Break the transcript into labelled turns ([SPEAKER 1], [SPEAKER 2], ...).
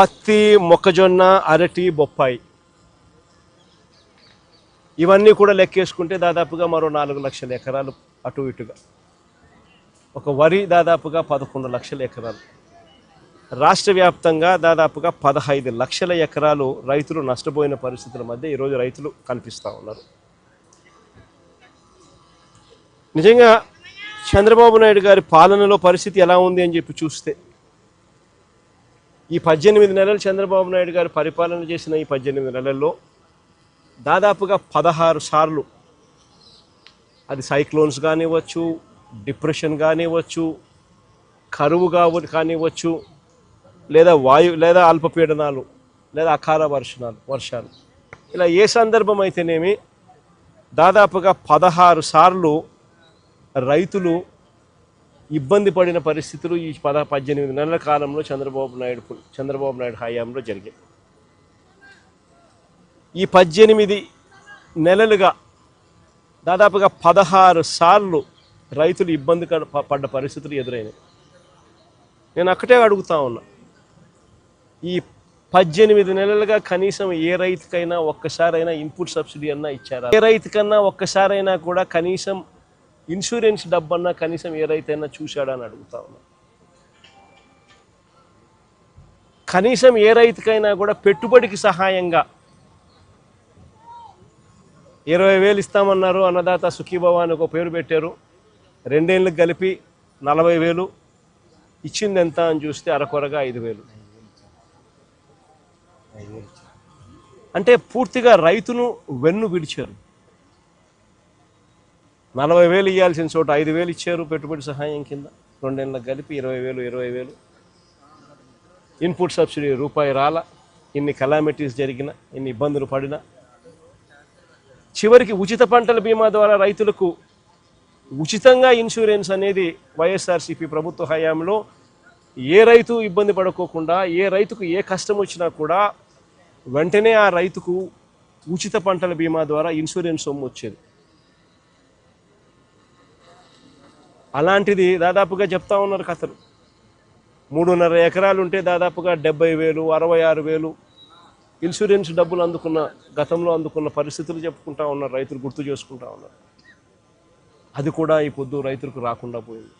[SPEAKER 1] పత్తి మొక్కజొన్న అరటి బొప్పాయి. ఇవన్నీ కూడా లెక్కేసుకుంటే దాదాపుగా మరో నాలుగు లక్షల ఎకరాలు అటు ఇటుగా. ఒక వరి దాదాపుగా పదకొండు లక్షల ఎకరాలు. రాష్ట్ర వ్యాప్తంగా దాదాపుగా పదహైదు లక్షల ఎకరాలు రైతులు నష్టపోయిన పరిస్థితుల మధ్య ఈరోజు రైతులు కనిపిస్తూ ఉన్నారు. నిజంగా చంద్రబాబు నాయుడు గారి పాలనలో పరిస్థితి ఎలా ఉంది అని చెప్పి చూస్తే ఈ పద్దెనిమిది నెలలు చంద్రబాబు నాయుడు గారు పరిపాలన చేసిన ఈ పద్దెనిమిది నెలల్లో దాదాపుగా పదహారు సార్లు అది సైక్లోన్స్ కానివ్వచ్చు డిప్రెషన్ కానివ్వచ్చు కరువు కావ కానివ్వచ్చు లేదా వాయు లేదా అల్పపీడనాలు లేదా అకాల వర్షాలు వర్షాలు. ఇలా ఏ సందర్భం అయితేనేమి దాదాపుగా పదహారు సార్లు రైతులు ఇబ్బంది పడిన పరిస్థితులు ఈ పద పద్దెనిమిది నెలల కాలంలో చంద్రబాబు నాయుడు చంద్రబాబు నాయుడు హయాంలో జరిగాయి. ఈ పద్దెనిమిది నెలలుగా దాదాపుగా పదహారు సార్లు రైతులు ఇబ్బంది పడ్డ పరిస్థితులు ఎదురైనాయి. నేను అక్కడే అడుగుతా ఉన్నా. ఈ పద్దెనిమిది నెలలుగా కనీసం ఏ రైతుకైనా ఒక్కసారైనా ఇన్పుట్ సబ్సిడీ అన్నా ఇచ్చారా? ఏ రైతుకన్నా ఒక్కసారైనా కూడా కనీసం ఇన్సూరెన్స్ డబ్బన్నా కనీసం ఏ చూశాడని అని అడుగుతా ఉన్నా. కనీసం ఏ రైతుకైనా కూడా పెట్టుబడికి సహాయంగా ఇరవై వేలు ఇస్తామన్నారు అన్నదాత సుఖీభవ అని ఒక పేరు పెట్టారు. రెండేళ్ళకి కలిపి నలభై వేలు ఇచ్చింది ఎంత అని చూస్తే అరకొరగా ఐదు వేలు. అంటే పూర్తిగా రైతును వెన్ను విడిచారు. నలభై వేలు ఇవ్వాల్సిన చోట ఐదు వేలు ఇచ్చారు పెట్టుబడి సహాయం కింద. రెండేళ్ళకి కలిపి ఇరవై వేలు ఇరవై వేలు. ఇన్పుట్ సబ్సిడీ రూపాయి రాల ఇన్ని కలామిటీస్ జరిగిన ఇన్ని ఇబ్బందులు పడిన. చివరికి ఉచిత పంటల బీమా ద్వారా రైతులకు ఉచితంగా ఇన్సూరెన్స్ అనేది వైఎస్ఆర్సీపీ ప్రభుత్వ హయాంలో ఏ రైతు ఇబ్బంది పడుకోకుండా ఏ రైతుకు ఏ కష్టం వచ్చినా కూడా వెంటనే ఆ రైతుకు ఉచిత పంటల బీమా ద్వారా ఇన్సూరెన్స్ సొమ్ము వచ్చేది. అలాంటిది దాదాపుగా చెప్తా ఉన్నారు కథలు. మూడున్నర ఎకరాలు ఉంటే దాదాపుగా డెబ్బై వేలు అరవై ఆరు వేలు ఇన్సూరెన్స్ డబ్బులు అందుకున్న గతంలో అందుకున్న పరిస్థితులు చెప్పుకుంటా ఉన్నారు రైతులు గుర్తు చేసుకుంటా ఉన్నారు. అది కూడా ఈ పొద్దు రైతులకు రాకుండా పోయింది.